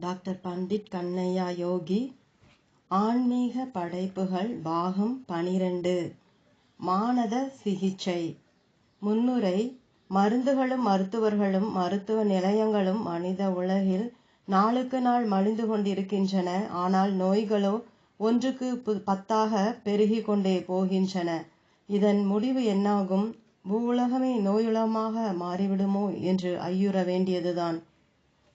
Doctor Pandit Kannaiya யோகி ஆன்மீக படைப்புகள் பாகம் பனிரெண்டு மானத சிகிச்சை முன்னுரை மருந்துகளும் மருத்துவர்களும் மருத்துவ நிலையங்களும் மனித உலகில் நாளுக்கு நாள் மலிந்து கொண்டிருக்கின்றன. ஆனால் நோய்களோ ஒன்றுக்கு பு- பத்தாக பெருகி கொண்டே போகின்றன. இதன் முடிவு என்னாகும்? பூவுலகமே நோயுலகமாக மாறிவிடுமோ என்று ஐயுற வேண்டியதுதான்.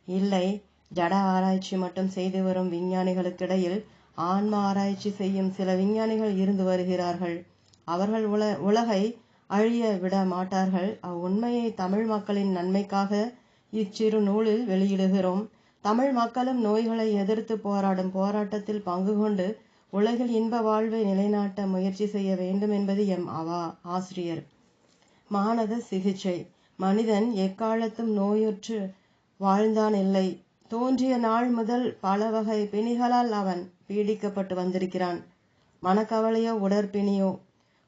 இல்லை ஜட ஆராய்ச்சி மட்டும் செய்து வரும் விஞ்ஞானிகளுக்கிடையில் ஆன்ம ஆராய்ச்சி செய்யும் சில விஞ்ஞானிகள் இருந்து வருகிறார்கள். அவர்கள் உல உலகை அழிய விட மாட்டார்கள். அவ்வுண்மையை தமிழ் மக்களின் நன்மைக்காக இச்சிறு நூலில் வெளியிடுகிறோம். தமிழ் மக்களும் நோய்களை எதிர்த்து போராடும் போராட்டத்தில் பங்கு கொண்டு உலகில் இன்ப வாழ்வை நிலைநாட்ட முயற்சி செய்ய வேண்டும் என்பது எம் அவா ஆசிரியர். மானத சிகிச்சை. மனிதன் எக்காலத்தும் நோயுற்று வாழ்ந்தான் இல்லை. தோன்றிய நாள் முதல் பல வகை பிணிகளால் அவன் பீடிக்கப்பட்டு வந்திருக்கிறான். மனக்கவலையோ உடற்பிணியோ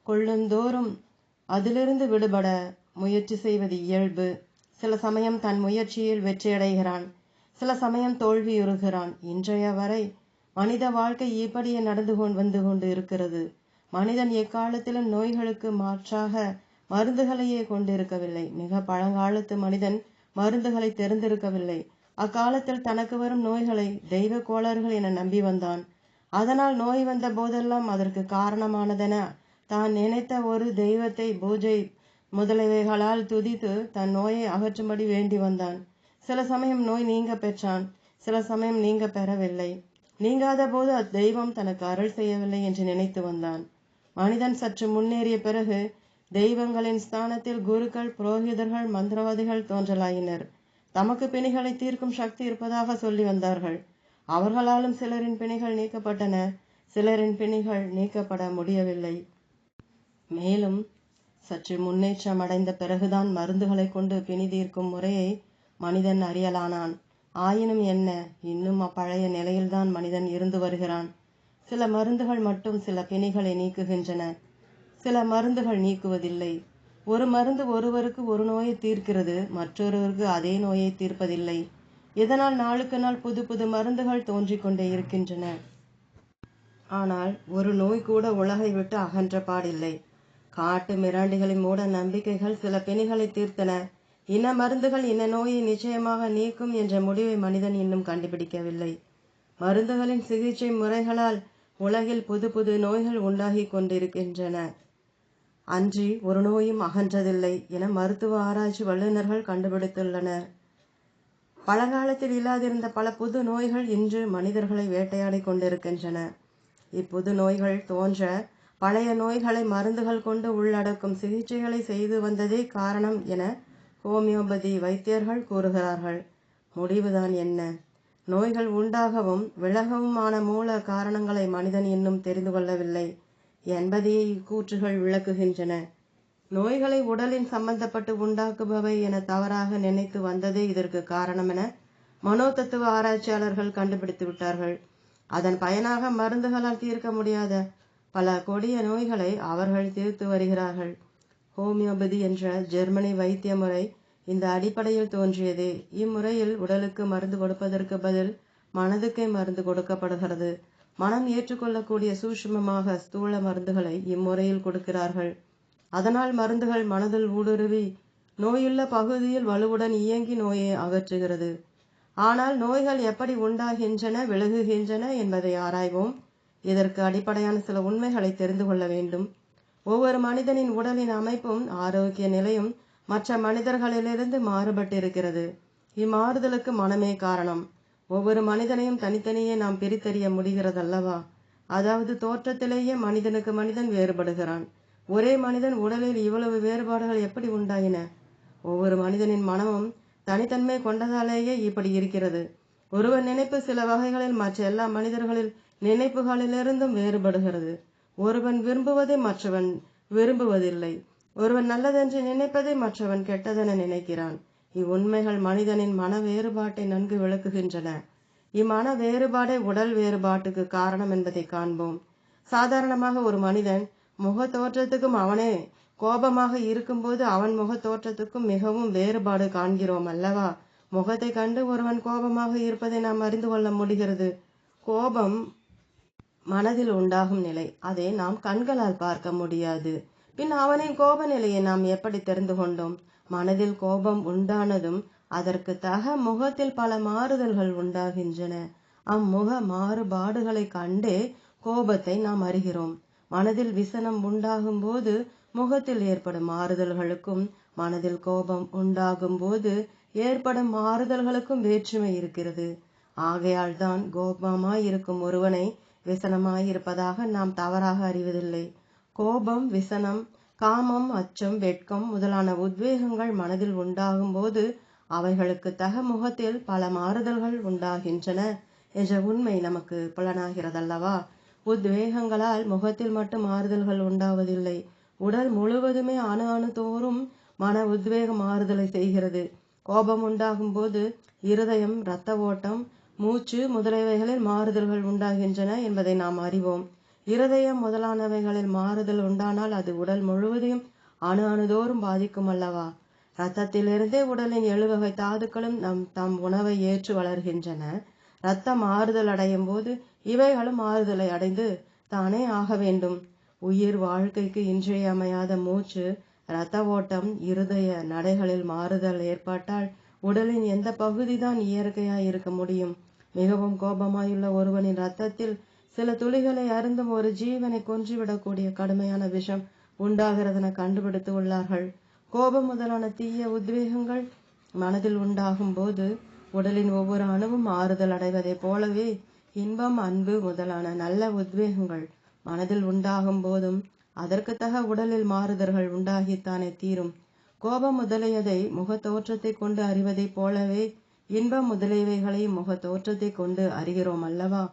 கொள்ளுந்தோறும் அதிலிருந்து விடுபட முயற்சி செய்வது இயல்பு. சில சமயம் தன் முயற்சியில் வெற்றியடைகிறான். சில சமயம் தோல்வியுறுகிறான். இன்றைய வரை மனித வாழ்க்கை இப்படியே நடந்து கொண்டு வந்து கொண்டு இருக்கிறது. மனிதன் எக்காலத்திலும் நோய்களுக்கு மாற்றாக மருந்துகளையே கொண்டிருக்கவில்லை. மிக பழங்காலத்து மனிதன் மருந்துகளை தெரிந்திருக்கவில்லை. அக்காலத்தில் தனக்கு வரும் நோய்களை தெய்வ கோளாறுகள் என நம்பி வந்தான். அதனால் நோய் வந்த போதெல்லாம் அதற்கு காரணமானதென தான் நினைத்த ஒரு தெய்வத்தை பூஜை முதலியவைகளால் துதித்து தன் நோயை அகற்றும்படி வேண்டி வந்தான். சில சமயம் நோய் நீங்க பெற்றான் சில சமயம் நீங்க பெறவில்லை. நீங்காத போது அத்தெய்வம் தனக்கு அருள் செய்யவில்லை என்று நினைத்து வந்தான். மனிதன் சற்று முன்னேறிய பிறகு தெய்வங்களின் ஸ்தானத்தில் குருக்கள் புரோகிதர்கள் மந்திரவாதிகள் தோன்றலாயினர். தமக்கு பிணிகளை தீர்க்கும் சக்தி இருப்பதாக சொல்லி வந்தார்கள். அவர்களாலும் சிலரின் பிணிகள் நீக்கப்பட்டன. சிலரின் பிணிகள் நீக்கப்பட முடியவில்லை. மேலும் சற்று முன்னேற்றம் அடைந்த பிறகுதான் மருந்துகளை கொண்டு பிணி தீர்க்கும் முறையை மனிதன் அறியலானான். ஆயினும் என்ன இன்னும் அப்பழைய நிலையில்தான் மனிதன் இருந்து வருகிறான். சில மருந்துகள் மட்டும் சில பிணிகளை நீக்குகின்றன. சில மருந்துகள் நீக்குவதில்லை. ஒரு மருந்து ஒருவருக்கு ஒரு நோயை தீர்க்கிறது மற்றொருவருக்கு அதே நோயை தீர்ப்பதில்லை. இதனால் நாளுக்கு நாள் புது புது மருந்துகள் தோன்றிக் கொண்டே இருக்கின்றன. ஆனால் ஒரு நோய் கூட உலகை விட்டு அகன்ற பாடில்லை. காட்டு மிராண்டிகளின் மூட நம்பிக்கைகள் சில பிணிகளை தீர்த்தன. இன மருந்துகள் இன நோயை நிச்சயமாக நீக்கும் என்ற முடிவை மனிதன் இன்னும் கண்டுபிடிக்கவில்லை. மருந்துகளின் சிகிச்சை முறைகளால் உலகில் புது புது நோய்கள் உண்டாகி கொண்டிருக்கின்றன. அன்றி ஒரு நோயும் அகன்றதில்லை என மருத்துவ ஆராய்ச்சி வல்லுநர்கள் கண்டுபிடித்துள்ளனர். பழங்காலத்தில் இல்லாதிருந்த பல புது நோய்கள் இன்று மனிதர்களை வேட்டையாடி கொண்டிருக்கின்றன. இப்புது நோய்கள் தோன்ற பழைய நோய்களை மருந்துகள் கொண்டு உள்ளடக்கும் சிகிச்சைகளை செய்து வந்ததே காரணம் என ஹோமியோபதி வைத்தியர்கள் கூறுகிறார்கள். முடிவுதான் என்ன? நோய்கள் உண்டாகவும் விலகவுமான மூல காரணங்களை மனிதன் இன்னும் தெரிந்து கொள்ளவில்லை. என்பதையே இக்கூற்றுகள் விளக்குகின்றன. நோய்களை உடலின் சம்பந்தப்பட்டு உண்டாக்குபவை என தவறாக நினைத்து வந்ததே இதற்கு காரணம் என மனோதத்துவ ஆராய்ச்சியாளர்கள் கண்டுபிடித்து விட்டார்கள். அதன் பயனாக மருந்துகளால் தீர்க்க முடியாத பல கொடிய நோய்களை அவர்கள் தீர்த்து வருகிறார்கள். ஹோமியோபதி என்ற ஜெர்மனி வைத்திய முறை இந்த அடிப்படையில் தோன்றியதே. இம்முறையில் உடலுக்கு மருந்து கொடுப்பதற்கு பதில் மனதுக்கே மருந்து கொடுக்கப்படுகிறது. மனம் ஏற்றுக்கொள்ளக்கூடிய சூஷ்மமாக ஸ்தூல மருந்துகளை இம்முறையில் கொடுக்கிறார்கள். அதனால் மருந்துகள் மனதில் ஊடுருவி நோயுள்ள பகுதியில் வலுவுடன் இயங்கி நோயை அகற்றுகிறது. ஆனால் நோய்கள் எப்படி உண்டாகின்றன விலகுகின்றன என்பதை ஆராய்வோம். இதற்கு அடிப்படையான சில உண்மைகளை தெரிந்து கொள்ள வேண்டும். ஒவ்வொரு மனிதனின் உடலின் அமைப்பும் ஆரோக்கிய நிலையும் மற்ற மனிதர்களிலிருந்து மாறுபட்டிருக்கிறது. இம்மாறுதலுக்கு மனமே காரணம். ஒவ்வொரு மனிதனையும் தனித்தனியே நாம் பிரித்தறிய முடிகிறதல்லவா? அதாவது தோற்றத்திலேயே மனிதனுக்கு மனிதன் வேறுபடுகிறான். ஒரே மனிதன் உடலில் இவ்வளவு வேறுபாடுகள் எப்படி உண்டாயின? ஒவ்வொரு மனிதனின் மனமும் தனித்தன்மை கொண்டதாலேயே இப்படி இருக்கிறது. ஒருவன் நினைப்பு சில வகைகளில் மற்ற எல்லா மனிதர்களில் நினைப்புகளிலிருந்தும் வேறுபடுகிறது. ஒருவன் விரும்புவதை மற்றவன் விரும்புவதில்லை. ஒருவன் நல்லதென்று நினைப்பதை மற்றவன் கெட்டதென நினைக்கிறான். இவ்வுண்மைகள் மனிதனின் மன வேறுபாட்டை நன்கு விளக்குகின்றன. இம்மன வேறுபாடே உடல் வேறுபாட்டுக்கு காரணம் என்பதை காண்போம். சாதாரணமாக ஒரு மனிதன் முக தோற்றத்துக்கும் அவனே கோபமாக இருக்கும்போது அவன் முக தோற்றத்துக்கும் மிகவும் வேறுபாடு காண்கிறோம் அல்லவா? முகத்தை கண்டு ஒருவன் கோபமாக இருப்பதை நாம் அறிந்து கொள்ள முடிகிறது. கோபம் மனதில் உண்டாகும் நிலை. அதை நாம் கண்களால் பார்க்க முடியாது. பின் அவனின் கோப நிலையை நாம் எப்படி தெரிந்து கொண்டோம்? மனதில் கோபம் உண்டானதும் அதற்கு தக முகத்தில் பல மாறுதல்கள் உண்டாகின்றன. அம்முக மாறுபாடுகளை கண்டே கோபத்தை நாம் அறிகிறோம். மனதில் விசனம் உண்டாகும் போது முகத்தில் ஏற்படும் மாறுதல்களுக்கும் மனதில் கோபம் உண்டாகும் போது ஏற்படும் மாறுதல்களுக்கும் வேற்றுமை இருக்கிறது. ஆகையால் தான் கோபமாயிருக்கும் ஒருவனை விசனமாயிருப்பதாக நாம் தவறாக அறிவதில்லை. கோபம் விசனம் காமம் அச்சம் வெட்கம் முதலான உத்வேகங்கள் மனதில் உண்டாகும் போது அவைகளுக்கு தக முகத்தில் பல மாறுதல்கள் உண்டாகின்றன என்ற உண்மை நமக்கு புலனாகிறதல்லவா? உத்வேகங்களால் முகத்தில் மட்டும் மாறுதல்கள் உண்டாவதில்லை. உடல் முழுவதுமே அணு அணு தோறும் மன உத்வேக மாறுதலை செய்கிறது. கோபம் உண்டாகும் போது இருதயம் இரத்த ஓட்டம் மூச்சு முதலியவைகளில் மாறுதல்கள் உண்டாகின்றன என்பதை நாம் அறிவோம். இருதயம் முதலானவைகளில் மாறுதல் உண்டானால் அது உடல் முழுவதையும் அணு அணுதோறும் பாதிக்கும் அல்லவா? இரத்தத்திலிருந்தே உடலின் எழுவகை தாதுக்களும் நம் தம் உணவை ஏற்று வளர்கின்றன. இரத்தம் மாறுதல் அடையும் போது இவைகளும் மாறுதலை அடைந்து தானே ஆக வேண்டும். உயிர் வாழ்க்கைக்கு இன்றியமையாத மூச்சு இரத்த ஓட்டம் இருதய நடைகளில் மாறுதல் ஏற்பட்டால் உடலின் எந்த பகுதிதான் இயற்கையாய் இருக்க முடியும்? மிகவும் கோபமாயுள்ள ஒருவனின் ரத்தத்தில் சில துளிகளை அருந்தும் ஒரு ஜீவனை கொன்றுவிடக்கூடிய கடுமையான விஷம் உண்டாகிறதென கண்டுபிடித்து உள்ளார்கள். கோபம் முதலான தீய உத்வேகங்கள் மனதில் உண்டாகும் போது உடலின் ஒவ்வொரு அணுவும் ஆறுதல் அடைவதைப் போலவே இன்பம் அன்பு முதலான நல்ல உத்வேகங்கள் மனதில் உண்டாகும் போதும் அதற்கு தக உடலில் மாறுதல்கள் உண்டாகித்தானே தீரும். கோபம் முதலியதை முக தோற்றத்தை கொண்டு அறிவதைப் போலவே இன்பம் முதலியவைகளை முக தோற்றத்தை கொண்டு அறிகிறோம் அல்லவா?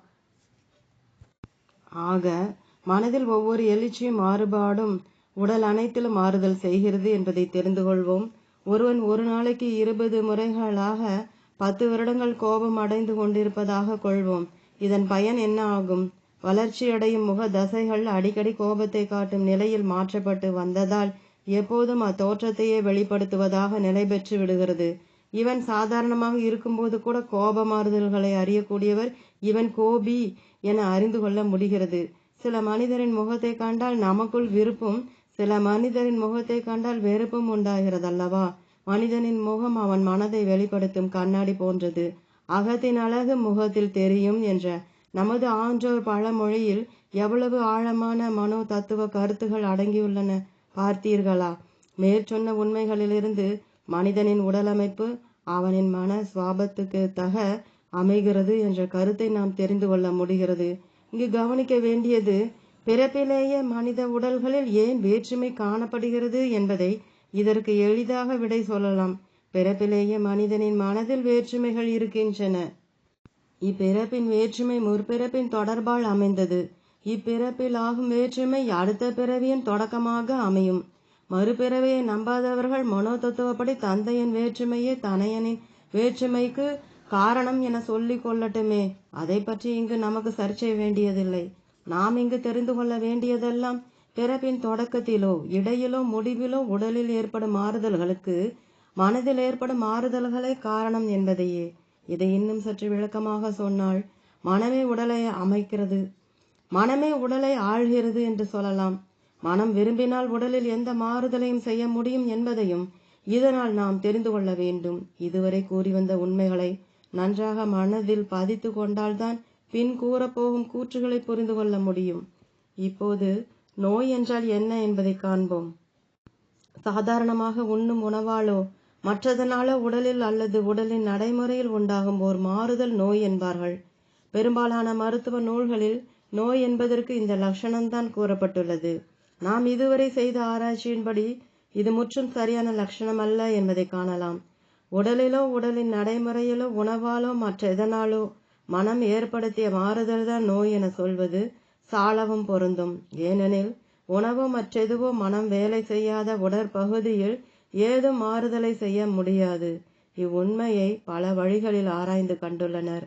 ஆக மனதில் ஒவ்வொரு எழுச்சியும் மாறுபாடும் உடல் அனைத்திலும் மாறுதல் செய்கிறது என்பதை தெரிந்து கொள்வோம். ஒருவன் ஒரு நாளைக்கு இருபது முறைகளாக பத்து வருடங்கள் கோபம் அடைந்து கொண்டிருப்பதாக கொள்வோம். இதன் பயன் என்ன ஆகும்? வளர்ச்சியடையும் முக தசைகள் அடிக்கடி கோபத்தை காட்டும் நிலையில் மாற்றப்பட்டு வந்ததால் எப்போதும் அத்தோற்றத்தையே வெளிப்படுத்துவதாக நிலை பெற்று விடுகிறது. இவன் சாதாரணமாக இருக்கும்போது கூட கோப மாறுதல்களை அறியக்கூடியவர் இவன் கோபி என அறிந்து கொள்ள முடிகிறது. சில மனிதரின் முகத்தை கண்டால் நமக்குள் விருப்பும் சில மனிதரின் முகத்தை கண்டால் வெறுப்பும் உண்டாகிறதல்லவா? மனிதனின் முகம் அவன் மனதை வெளிப்படுத்தும் கண்ணாடி போன்றது. அகத்தின் அழகு முகத்தில் தெரியும் என்ற நமது ஆன்றோர் பழமொழியில் எவ்வளவு ஆழமான மனோ தத்துவ கருத்துகள் அடங்கியுள்ளன பார்த்தீர்களா? மேற்சொன்ன உண்மைகளிலிருந்து மனிதனின் உடலமைப்பு அவனின் மன சுவாபத்துக்கு தக அமைகிறது என்ற கருத்தை நாம் தெரிந்து கொள்ள முடிகிறது. இங்கு கவனிக்க வேண்டியது பிறப்பிலேயே மனித உடல்களில் ஏன் வேற்றுமை காணப்படுகிறது என்பதை இதற்கு எளிதாக விடை சொல்லலாம். பிறப்பிலேயே மனிதனின் மனதில் வேற்றுமைகள் இருக்கின்றன. இப்பிறப்பின் வேற்றுமை முற்பிறப்பின் தொடர்பால் அமைந்தது. இப்பிறப்பில் ஆகும் வேற்றுமை அடுத்த பிறவியின் தொடக்கமாக அமையும். மறுபிறவியை நம்பாதவர்கள் மனோ தத்துவப்படி தந்தையின் வேற்றுமையே தனையனின் வேற்றுமைக்கு காரணம் என சொல்லிக் கொள்ளட்டுமே. அதை பற்றி இங்கு நமக்கு சர்ச்சை வேண்டியதில்லை. நாம் இங்கு தெரிந்து கொள்ள வேண்டியதெல்லாம் பிறப்பின் தொடக்கத்திலோ இடையிலோ முடிவிலோ உடலில் ஏற்படும் மாறுதல்களுக்கு மனதில் ஏற்படும் மாறுதல்களே காரணம் என்பதையே. இதை இன்னும் சற்று விளக்கமாக சொன்னால் மனமே உடலை அமைக்கிறது. மனமே உடலை ஆழ்கிறது என்று சொல்லலாம். மனம் விரும்பினால் உடலில் எந்த மாறுதலையும் செய்ய முடியும் என்பதையும் இதனால் நாம் தெரிந்து கொள்ள வேண்டும். இதுவரை கூறி வந்த உண்மைகளை நன்றாக மனதில் பதித்து கொண்டால்தான் பின் கூறப்போகும் கூற்றுகளை புரிந்து கொள்ள முடியும். இப்போது நோய் என்றால் என்ன என்பதை காண்போம். சாதாரணமாக உண்ணும் உணவாலோ மற்றதனாலோ உடலில் அல்லது உடலின் நடைமுறையில் உண்டாகும் ஓர் மாறுதல் நோய் என்பார்கள். பெரும்பாலான மருத்துவ நூல்களில் நோய் என்பதற்கு இந்த லட்சணம்தான் கூறப்பட்டுள்ளது. நாம் இதுவரை செய்த ஆராய்ச்சியின்படி இது முற்றும் சரியான லட்சணம் அல்ல என்பதை காணலாம். உடலிலோ உடலின் நடைமுறையிலோ உணவாலோ மற்ற எதனாலோ மனம் ஏற்படுத்திய மாறுதல் தான் நோய் என சொல்வது சாலவும் பொருந்தும். ஏனெனில் உணவு மற்றெதுவோ மனம் வேலை செய்யாத உடற்பகுதியில் ஏதும் மாறுதலை செய்ய முடியாது. இவ்வுண்மையை பல வழிகளில் ஆராய்ந்து கண்டுள்ளனர்.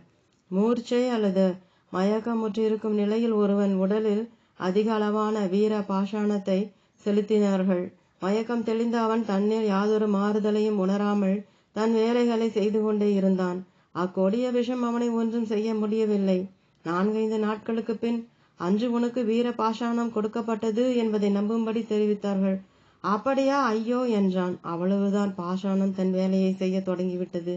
மூர்ச்சை அல்லது மயக்கமுற்றிருக்கும் நிலையில் ஒருவன் உடலில் அதிக அளவான வீர பாஷாணத்தை செலுத்தினார்கள். மயக்கம் தெளிந்த அவன் தன்னில் யாதொரு மாறுதலையும் உணராமல் தன் வேலைகளை செய்து கொண்டே இருந்தான். அக்கொடிய விஷம் அவனை ஒன்றும் செய்ய முடியவில்லை. நான்கைந்து நாட்களுக்கு பின் அன்று உனக்கு வீர பாஷாணம் கொடுக்கப்பட்டது என்பதை நம்பும்படி தெரிவித்தார்கள். அப்படியா ஐயோ என்றான். அவ்வளவுதான் பாஷாணம் தன் வேலையை செய்ய தொடங்கிவிட்டது.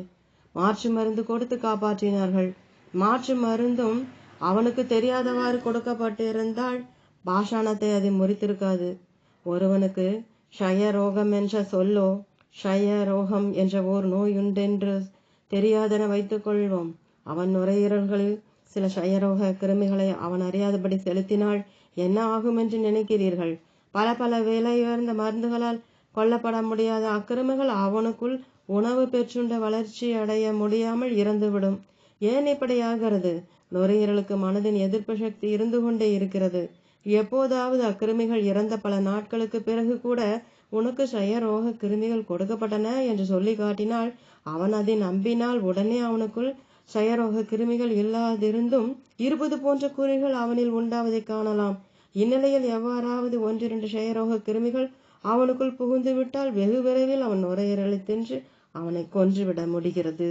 மாற்று மருந்து கொடுத்து காப்பாற்றினார்கள். மாற்று மருந்தும் அவனுக்கு தெரியாதவாறு கொடுக்கப்பட்டிருந்தால் பாஷாணத்தை அது முறித்திருக்காது. ஒருவனுக்கு ஷய ரோகம் என்ற சொல்லோ ஷய ரோகம் என்ற ஓர் நோயுண்டென்று தெரியாதென வைத்துக் கொள்வோம். அவன் நுரையீரல்களில் சில ஷயரோக கிருமிகளை அவன் அறியாதபடி செலுத்தினால் என்ன ஆகும் என்று நினைக்கிறீர்கள்? பல பல விலையுயர்ந்த மருந்துகளால் கொல்லப்பட முடியாத அக்கிருமிகள் அவனுக்குள் உணவு பெற்றுண்ட வளர்ச்சி அடைய முடியாமல் இறந்துவிடும். ஏன் இப்படி ஆகிறது? நுரையீரலுக்கு மனதின் எதிர்ப்பு சக்தி இருந்து கொண்டே இருக்கிறது. எப்போதாவது அக்கிருமிகள் இறந்த பல நாட்களுக்கு பிறகு கூட உனக்கு ஷயரோக கிருமிகள் கொடுக்கப்பட்டன என்று சொல்லி காட்டினால் அவன் அதை நம்பினால் உடனே அவனுக்குள் ஷயரோக கிருமிகள் இல்லாதிருந்தும் இருப்பது போன்ற குறிகள் அவனில் உண்டாவதை காணலாம். இந்நிலையில் எவ்வாறாவது ஒன்றிரண்டு ஷயரோக கிருமிகள் அவனுக்குள் புகுந்து விட்டால் வெகு விரைவில் அவன் நுரையீரலை தின்று அவனை கொன்றுவிட முடிகிறது.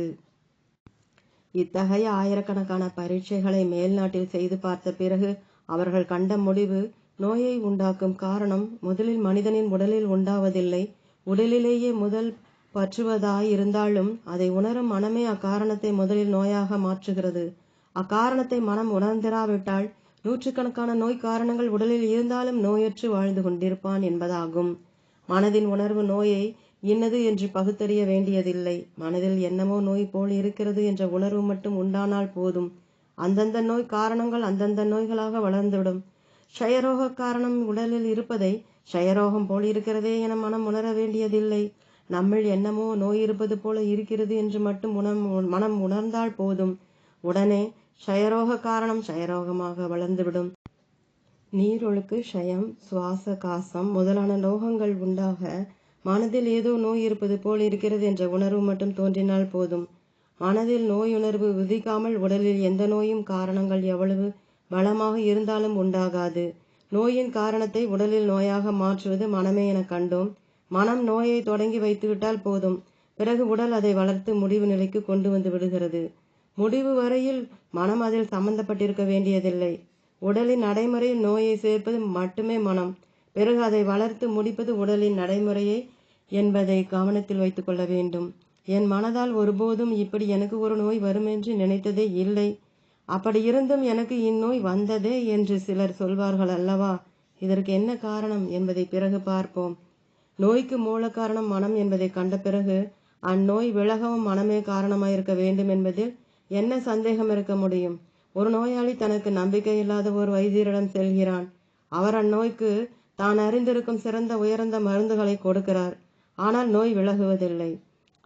இத்தகைய ஆயிரக்கணக்கான பரீட்சைகளை மேல்நாட்டில் செய்து பார்த்த பிறகு அவர்கள் கண்ட முடிவு நோயை உண்டாக்கும் காரணம் முதலில் மனிதனின் உடலில் உண்டாவதில்லை. உடலிலேயே முதல் பற்றுவதாயிருந்தாலும் அதை உணரும் மனமே அக்காரணத்தை முதலில் நோயாக மாற்றுகிறது. அக்காரணத்தை மனம் உணர்ந்திராவிட்டால் நூற்றுக்கணக்கான நோய் காரணங்கள் உடலில் இருந்தாலும் நோயற்று வாழ்ந்து கொண்டிருப்பான் என்பதாகும். மனதின் உணர்வு நோயை இன்னது என்று பகுத்தறிய வேண்டியதில்லை. மனதில் என்னமோ நோய் போல் இருக்கிறது என்ற உணர்வு மட்டும் உண்டானால் போதும். அந்தந்த நோய் காரணங்கள் அந்தந்த நோய்களாக வளர்ந்துவிடும். க்ஷயரோக காரணம் உடலில் இருப்பதை க்ஷயரோகம் போல் இருக்கிறதே என மனம் உணர வேண்டியதில்லை. நம்மில் என்னமோ நோய் இருப்பது போல இருக்கிறது என்று மட்டும் உணம் மனம் உணர்ந்தால் போதும். உடனே க்ஷயரோக காரணம் க்ஷயரோகமாக வளர்ந்துவிடும். நீரொழுக்கு க்ஷயம் சுவாச காசம் முதலான லோகங்கள் உண்டாக மனதில் ஏதோ நோய் இருப்பது போல் இருக்கிறது என்ற உணர்வு மட்டும் தோன்றினால் போதும். மனதில் நோய் உணர்வு விதிக்காமல் உடலில் எந்த நோயும் காரணங்கள் எவ்வளவு பலமாக இருந்தாலும் உண்டாகாது. நோயின் காரணத்தை உடலில் நோயாக மாற்றுவது மனமே என கண்டோம். மனம் நோயை தொடங்கி வைத்துவிட்டால் போதும். பிறகு உடல் அதை வளர்த்து முடிவு நிலைக்கு கொண்டு வந்து விடுகிறது. முடிவு வரையில் மனம் அதில் சம்பந்தப்பட்டிருக்க வேண்டியதில்லை. உடலின் நடைமுறையில் நோயை சேர்ப்பது மட்டுமே மனம். பிறகு அதை வளர்த்து முடிப்பது உடலின் நடைமுறையை என்பதை கவனத்தில் வைத்துக்கொள்ள வேண்டும். என் மனதால் ஒருபோதும் இப்படி எனக்கு ஒரு நோய் வரும் என்று நினைத்ததே இல்லை. அப்படி இருந்தும் எனக்கு இந்நோய் வந்ததே என்று சிலர் சொல்வார்கள் அல்லவா? இதற்கு என்ன காரணம் என்பதை பிறகு பார்ப்போம். நோய்க்கு மூல காரணம் மனம் என்பதை கண்ட பிறகு அந்நோய் விலகவும் மனமே காரணமாயிருக்க வேண்டும் என்பதில் என்ன சந்தேகம் இருக்க முடியும்? ஒரு நோயாளி தனக்கு நம்பிக்கை இல்லாத ஒரு வைத்தியரிடம் செல்கிறான். அவர் அந்நோய்க்கு தான் அறிந்திருக்கும் சிறந்த உயர்ந்த மருந்துகளை கொடுக்கிறார். ஆனால் நோய் விலகுவதில்லை.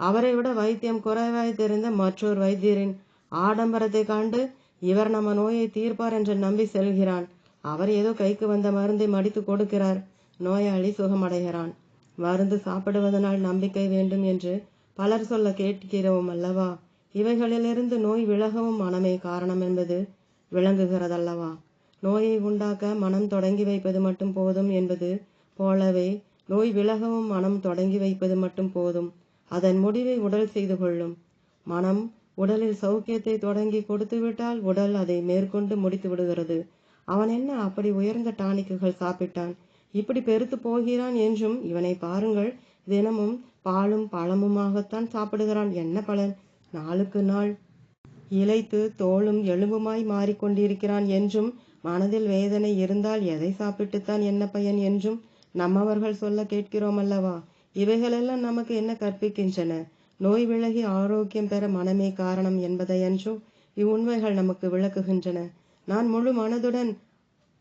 அவரை விட வைத்தியம் குறைவாய் தெரிந்த மற்றொரு வைத்தியரின் ஆடம்பரத்தை கண்டு இவர் நம்ம நோயை தீர்ப்பார் என்று நம்பி செல்கிறான். அவர் ஏதோ கைக்கு வந்த மருந்தை மடித்து கொடுக்கிறார். நோயாளி சுகமடைகிறான். மருந்து சாப்பிடுவதனால் நம்பிக்கை வேண்டும் என்று பலர் சொல்ல கேட்கிறோம் அல்லவா? இவைகளிலிருந்து நோய் விலகவும் மனமே காரணம் என்பது விளங்குகிறதல்லவா? நோயை உண்டாக்க மனம் தொடங்கி வைப்பது மட்டும் போதும் என்பது போலவே நோய் விலகவும் மனம் தொடங்கி வைப்பது மட்டும் போதும். அதன் முடிவை உடல் செய்து கொள்ளும். மனம் உடலில் சௌக்கியத்தை தொடங்கி கொடுத்துவிட்டால் உடல் அதை மேற்கொண்டு முடித்து விடுகிறது. அவன் என்ன அப்படி உயர்ந்த டானிக்குகள் சாப்பிட்டான்? இப்படி பெருத்து போகிறான் என்றும் இவனை பாருங்கள் தினமும் பாலும் பழமுமாகத்தான் சாப்பிடுகிறான். என்ன பலன்? நாளுக்கு நாள். இலைத்து தோளும் எலும்புமாய் மாறிக்கொண்டிருக்கிறான் என்றும் மனதில் வேதனை இருந்தால் எதை சாப்பிட்டுத்தான் என்ன பயன் என்றும் நம்மவர்கள் சொல்ல கேட்கிறோம் அல்லவா? இவைகளெல்லாம் நமக்கு என்ன கற்பிக்கின்றன? நோய் விலகி ஆரோக்கியம் பெற மனமே காரணம் என்பதையன்றோ இவ்வுண்மைகள் நமக்கு விளக்குகின்றன. நான் முழு மனதுடன்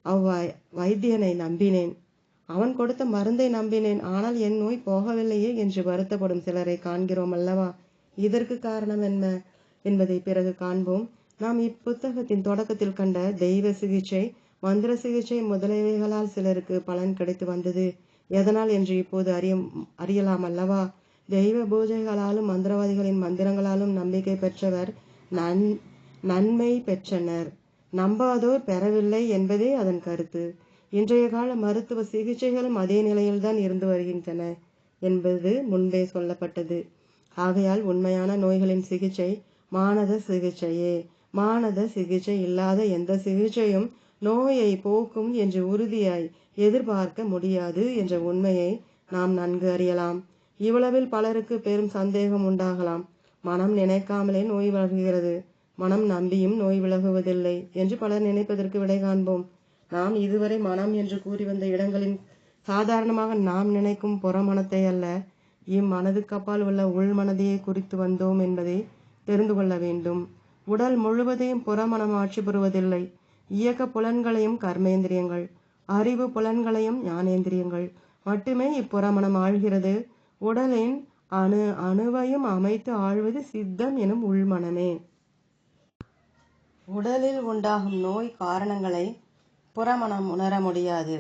அவ்வாய் வைத்தியனை நம்பினேன். அவன் கொடுத்த மருந்தை நம்பினேன். ஆனால் என் நோய் போகவில்லையே என்று வருத்தப்படும் சிலரை காண்கிறோம் அல்லவா? இதற்கு காரணம் என்ன என்பதை பிறகு காண்போம். நாம் இப்புத்தகத்தின் தொடக்கத்தில் கண்ட தெய்வ சிகிச்சை மந்திர சிகிச்சை முதலியவைகளால் சிலருக்கு பலன் கிடைத்து வந்தது. எதனால் என்று இப்போது அறிய அறியலாம் அல்லவா? தெய்வ பூஜைகளாலும் மந்திரவாதிகளின் மந்திரங்களாலும் நம்பிக்கை பெற்றவர் நன் நன்மை பெற்றனர். நம்பாதோர் பெறவில்லை என்பதே அதன் கருத்து. இன்றைய கால மருத்துவ சிகிச்சைகளும் அதே நிலையில்தான் இருந்து வருகின்றன என்பது முன்பே சொல்லப்பட்டது. ஆகையால் உண்மையான நோய்களின் சிகிச்சை மானத சிகிச்சையே. மானத சிகிச்சை இல்லாத எந்த சிகிச்சையும் நோயை போக்கும் என்று உறுதியாய் எதிர்பார்க்க முடியாது என்ற உண்மையை நாம் நன்கு அறியலாம். இவ்வளவில் பலருக்கு பெரும் சந்தேகம் உண்டாகலாம். மனம் நினைக்காமலே நோய் வளர்கிறது. மனம் நம்பியும் நோய் விலகுவதில்லை என்று பலர் நினைப்பதற்கு விடை காண்போம். நாம் இதுவரை மனம் என்று கூறி வந்த இடங்களின் சாதாரணமாக நாம் நினைக்கும் புறமனத்தை அல்ல இம்மனதுக்கு அப்பால் உள்ள உள்மனதையே குறித்து வந்தோம் என்பதை தெரிந்து கொள்ள வேண்டும். உடல் முழுவதையும் புறமனம் ஆட்சி பெறுவதில்லை இயக்க புலன்களையும் கர்மேந்திரியங்கள் அறிவு புலன்களையும் ஞானேந்திரியங்கள் மட்டுமே இப்புறமனம் ஆழ்கிறது உடலின் அணு அணுவையும் அமைத்து ஆழ்வது சித்தம் எனும் உள்மனமே. உடலில் உண்டாகும் நோய் காரணங்களை புறமணம் உணர முடியாது.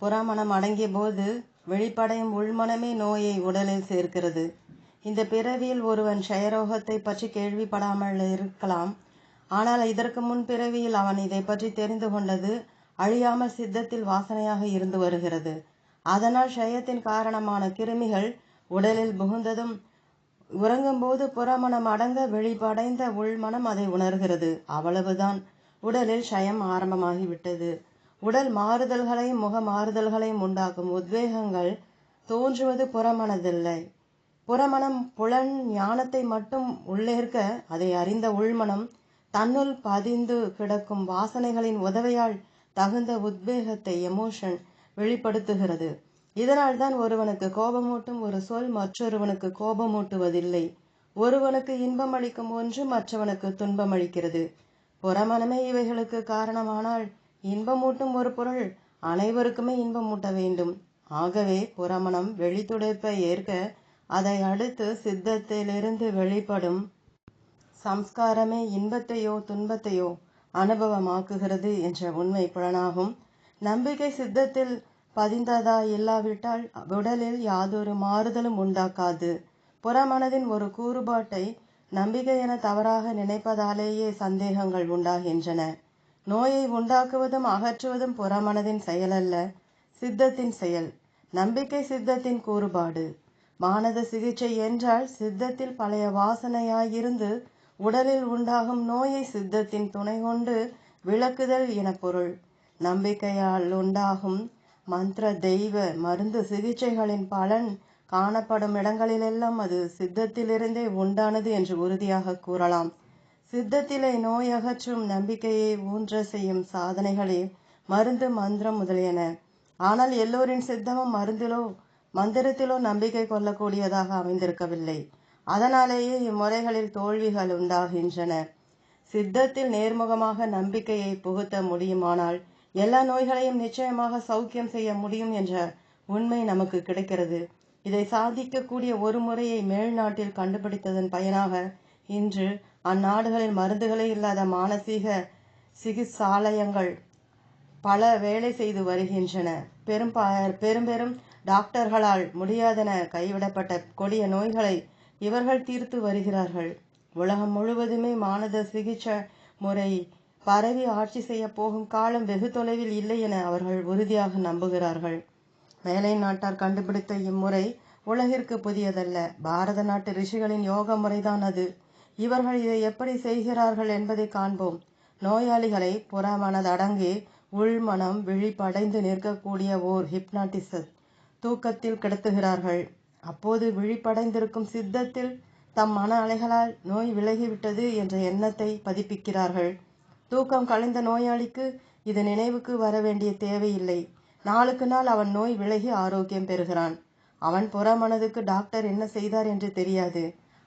புறமணம் அடங்கிய போது வெளிப்படையும் உள்மனமே நோயை உடலில் சேர்க்கிறது. இந்த பிறவியில் ஒருவன் க்ஷயரோகத்தை பற்றி கேள்விப்படாமல் இருக்கலாம். ஆனால் இதற்கு முன் பிறவியில் அவன் இதை பற்றி தெரிந்து கொண்டது அழியாமல் சித்தத்தில் வாசனையாக இருந்து வருகிறது. அதனால் க்ஷயத்தின் காரணமான கிருமிகள் உடலில் புகுந்ததும் உறங்கும்போது புறமனம் அடங்க வெளிப்படைந்த உள்மனம் அதை உணர்கிறது. அவ்வளவுதான். உடலில் சயம் ஆரம்பமாகிவிட்டது. உடல் மாறுதல்களையும் முக மாறுதல்களையும் உண்டாக்கும் உத்வேகங்கள் தோன்றுவது புறமனதில்லை புறமனம் புலன் ஞானத்தை மட்டும் உள்ளேற்க அதை அறிந்த உள்மனம் தன்னுள் பதிந்து கிடக்கும் வாசனைகளின் உதவியால் தகுந்த உத்வேகத்தை எமோஷன் வெளிப்படுத்துகிறது. இதனால் தான் ஒருவனுக்கு கோபமூட்டும் ஒரு சொல் மற்றொருவனுக்கு கோபமூட்டுவதில்லை. ஒருவனுக்கு இன்பம் அளிக்கும் ஒன்று மற்றவனுக்கு துன்பம் அளிக்கிறது. புறமனமே இவைகளுக்கு காரணமானால் இன்பமூட்டும் ஒரு பொருள் அனைவருக்குமே இன்பமூட்ட வேண்டும். ஆகவே புறமனம் வெளித்துடைப்பை ஏற்க அதை அடுத்து சித்தத்திலிருந்து வெளிப்படும் சம்ஸ்காரமே இன்பத்தையோ துன்பத்தையோ அனுபவமாக்குகிறது என்ற உண்மை புலனாகும். நம்பிக்கை சித்தத்தில் பதிந்ததா இல்லாவிட்டால் உடலில் யாதொரு மாறுதலும் உண்டாக்காது. புறமனதின் ஒரு கூறுபாட்டை நம்பிக்கை என தவறாக நினைப்பதாலேயே சந்தேகங்கள் உண்டாகின்றன. நோயை உண்டாக்குவதும் அகற்றுவதும் புறமனதின் செயலல்ல சித்தத்தின் செயல். நம்பிக்கை சித்தத்தின் கூறுபாடு. மானத சிகிச்சை என்றால் சித்தத்தில் பழைய வாசனையாயிருந்து உடலில் உண்டாகும் நோயை சித்தத்தின் துணை கொண்டு விளக்குதல் என பொருள். நம்பிக்கையால் உண்டாகும் மந்திர தெய்வ மருந்து சிகிச்சைகளின் பலன் காணப்படும் இடங்களிலெல்லாம் அது சித்தத்திலிருந்தே உண்டானது என்று உறுதியாக கூறலாம். சித்தத்திலே நோய் அகற்றும் நம்பிக்கையை ஊன்ற செய்யும் சாதனைகளே மருந்து மந்திரம் முதலியன. ஆனால் எல்லோரின் சித்தமும் மருந்திலோ மந்திரத்திலோ நம்பிக்கை கொள்ளக்கூடியதாக அமைந்திருக்கவில்லை. அதனாலேயே இம்முறைகளில் தோல்விகள் உண்டாகின்றன. சித்தத்தில் நேர்முகமாக நம்பிக்கையை புகுத்த முடியுமானால் எல்லா நோய்களையும் நிச்சயமாக சௌக்கியம் செய்ய முடியும் என்ற உண்மை நமக்கு கிடைக்கிறது. இதை சாதிக்கக்கூடிய ஒரு முறையை மேல்நாட்டில் கண்டுபிடித்ததன் பயனாக இன்று அந்நாடுகளில் மருந்துகளே இல்லாத மானசீக சிகிச்சாலயங்கள் பல வேலை செய்து வருகின்றன. பெரும் பெரும் பெரும் டாக்டர்களால் முடியாதென கைவிடப்பட்ட கொடிய நோய்களை இவர்கள் தீர்த்து வருகிறார்கள். உலகம் முழுவதுமே மானத சிகிச்சை முறை பரவி ஆட்சி செய்ய போகும் காலம் வெகு தொலைவில் இல்லை என அவர்கள் உறுதியாக நம்புகிறார்கள். மேலை நாட்டார் கண்டுபிடித்த இம்முறை உலகிற்கு புதியதல்ல. பாரத நாட்டு ரிஷிகளின் யோக முறைதான் அது. இவர்கள் இதை எப்படி செய்கிறார்கள் என்பதை காண்போம். நோயாளிகளை புறமனதடங்கி உள்மனம் விழிப்படைந்து நிற்கக்கூடிய ஓர் ஹிப்னாட்டிசஸ் தூக்கத்தில் கிடத்துகிறார்கள். அப்போது விழிப்படைந்திருக்கும் சித்தத்தில் தம் மன அலைகளால் நோய் விலகிவிட்டது என்ற எண்ணத்தை பதிப்பிக்கிறார்கள். தூக்கம் கலைந்த நோயாளிக்கு இது நினைவுக்கு வர வேண்டிய தேவையில்லை. நாளுக்கு நாள் அவன் நோய் விலகி ஆரோக்கியம் பெறுகிறான். அவன் புறமனதுக்கு டாக்டர் என்ன செய்தார் என்று தெரியாது.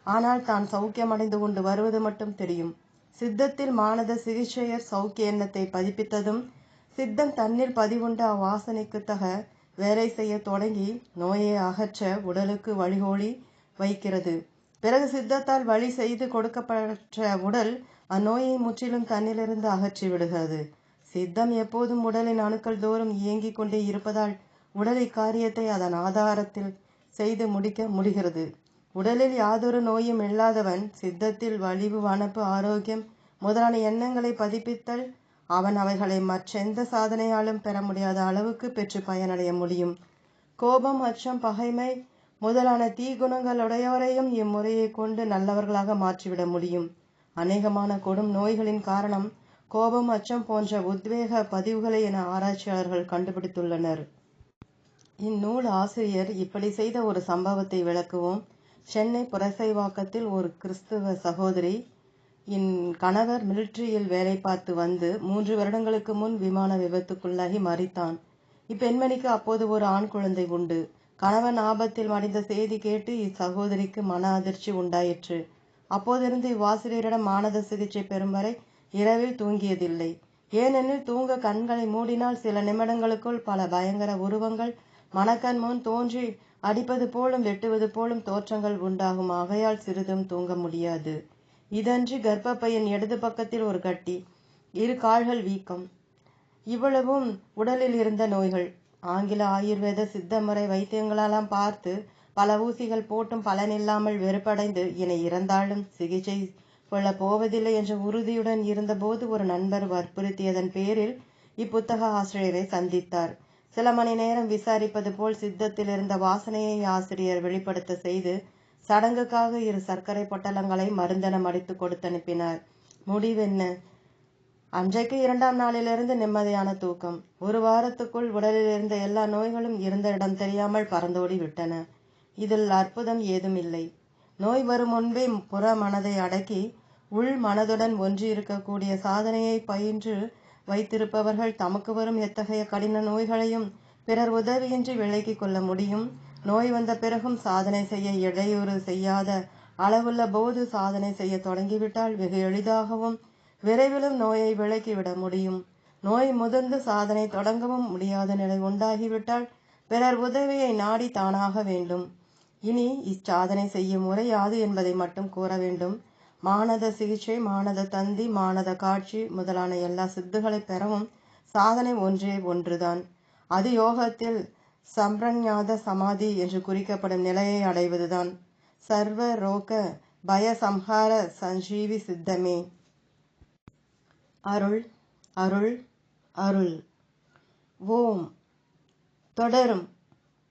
ஆனால் தான் சௌக்கியம் அடைந்து கொண்டு வருவது மட்டும் தெரியும். சித்தத்தில் மானத சிகிச்சையர் சௌக்கிய எண்ணத்தை பதிப்பித்ததும் சித்தம் தன்னில் பதிவுண்ட அவ்வாசனைக்கு தக வேலை செய்ய தொடங்கி நோயை அகற்ற உடலுக்கு வழிகோலி வைக்கிறது. பிறகு சித்தத்தால் வழி செய்து கொடுக்கப்பட்ட உடல் அந்நோயை முற்றிலும் தன்னிலிருந்து அகற்றி விடுகிறது. சித்தம் எப்போதும் உடலின் அணுக்கள் தோறும் இயங்கிக் கொண்டே இருப்பதால் உடலை காரியத்தை அதன் ஆதாரத்தில் செய்து முடிக்க முடிகிறது. உடலில் யாதொரு நோயும் இல்லாதவன் சித்தத்தில் வலிவு வனப்பு ஆரோக்கியம் முதலான எண்ணங்களை பதிப்பித்தல் அவன் அவைகளை மற்றெந்த சாதனையாலும் பெற முடியாத அளவுக்கு பெற்று பயனடைய முடியும். கோபம் அச்சம் பகைமை முதலான தீகுணங்களுடையோரையும் இம்முறையை கொண்டு நல்லவர்களாக மாற்றிவிட முடியும். அநேகமான கொடும் நோய்களின் காரணம் கோபம் அச்சம் போன்ற உத்வேக பதிவுகளை என ஆராய்ச்சியாளர்கள் கண்டுபிடித்துள்ளனர். இந்நூல் ஆசிரியர் இப்படி செய்த ஒரு சம்பவத்தை விளக்குவோம். சென்னை புரசைவாக்கத்தில் ஒரு கிறிஸ்துவ சகோதரி இன் கணவர் மிலிட்ரியில் வேலை பார்த்து வந்து மூன்று வருடங்களுக்கு முன் விமான விபத்துக்குள்ளாகி மறித்தான் இப்பெண்மணிக்கு அப்போது ஒரு ஆண் குழந்தை உண்டு. கணவன் ஆபத்தில் மடிந்த செய்தி கேட்டு இச்சகோதரிக்கு மன அதிர்ச்சி உண்டாயிற்று. அப்போதிருந்து இவ்வாசிரியரிடம் மானத சிகிச்சை பெறும் வரை இரவில் தூங்கியதில்லை. ஏனெனில் தூங்க கண்களை மூடினால் சில நிமிடங்களுக்குள் பல பயங்கர உருவங்கள் மனக்கண் முன் தோன்றி அடிப்பது போலும் வெட்டுவது போலும் தோற்றங்கள் உண்டாகும். ஆகையால் சிறிதும் தூங்க முடியாது. இதன்றி கர்ப்பப்பையின் இடது பக்கத்தில் ஒரு கட்டி இரு கால்கள் வீக்கம். இவ்வளவும் உடலில் இருந்த நோய்கள். ஆங்கில ஆயுர்வேத சித்த முறை வைத்தியங்களெல்லாம் பார்த்து பல ஊசிகள் போட்டும் பலனில்லாமல் வெறுப்படைந்து இனி இறந்தாலும் சிகிச்சை கொள்ளப் போவதில்லை என்ற உறுதியுடன் இருந்தபோது ஒரு நண்பர் வற்புறுத்தியதன் பேரில் இப்புத்தக ஆசிரியரை சந்தித்தார். சில மணி நேரம் விசாரிப்பது போல் சித்தத்தில் இருந்த வாசனையை ஆசிரியர் வெளிப்படுத்த செய்து சடங்குக்காக இரு சர்க்கரை பொட்டலங்களை மருந்தனம் அடித்து கொடுத்து அனுப்பினார். முடிவென்ன? அன்றைக்கு இரண்டாம் நாளிலிருந்து நிம்மதியான தூக்கம். ஒரு வாரத்துக்குள் உடலில் இருந்த எல்லா நோய்களும் இருந்த இடம் தெரியாமல் பறந்தோடி விட்டன இதில் அற்புதம் ஏதும் இல்லை நோய் வரும் முன்பே புற மனதை அடக்கி உள் மனதுடன் ஒன்று இருக்கக்கூடிய சாதனையை பயின்று வைத்திருப்பவர்கள் தமக்கு வரும் எத்தகைய கடின நோய்களையும் பிறர் உதவியின்றி விலக்கிக் கொள்ள முடியும். நோய் வந்த பிறகும் சாதனை செய்ய இடையூறு செய்யாத அளவுள்ள போது சாதனை செய்ய தொடங்கிவிட்டால் வெகு எளிதாகவும் விரைவிலும் நோயை விலக்கிவிட முடியும். நோய் முதிர்ந்து சாதனை தொடங்கவும் முடியாத நிலை உண்டாகிவிட்டால் பிறர் உதவியை நாடி தானாக வேண்டும். இனி இச்சாதனை செய்யும் முறை யாது என்பதை மட்டும் கூற வேண்டும். மானத சிகிச்சை மானத தந்தி மானத காட்சி முதலான எல்லா சித்துகளை பெறவும் சாதனை ஒன்றே ஒன்றுதான். அது யோகத்தில் சம்பிரஞாத சமாதி என்று குறிக்கப்படும் நிலையை அடைவதுதான். சர்வ ரோக பய சம்ஹார சஞ்சீவி சித்தமே. அருள் அருள் அருள். ஓம். தொடரும்.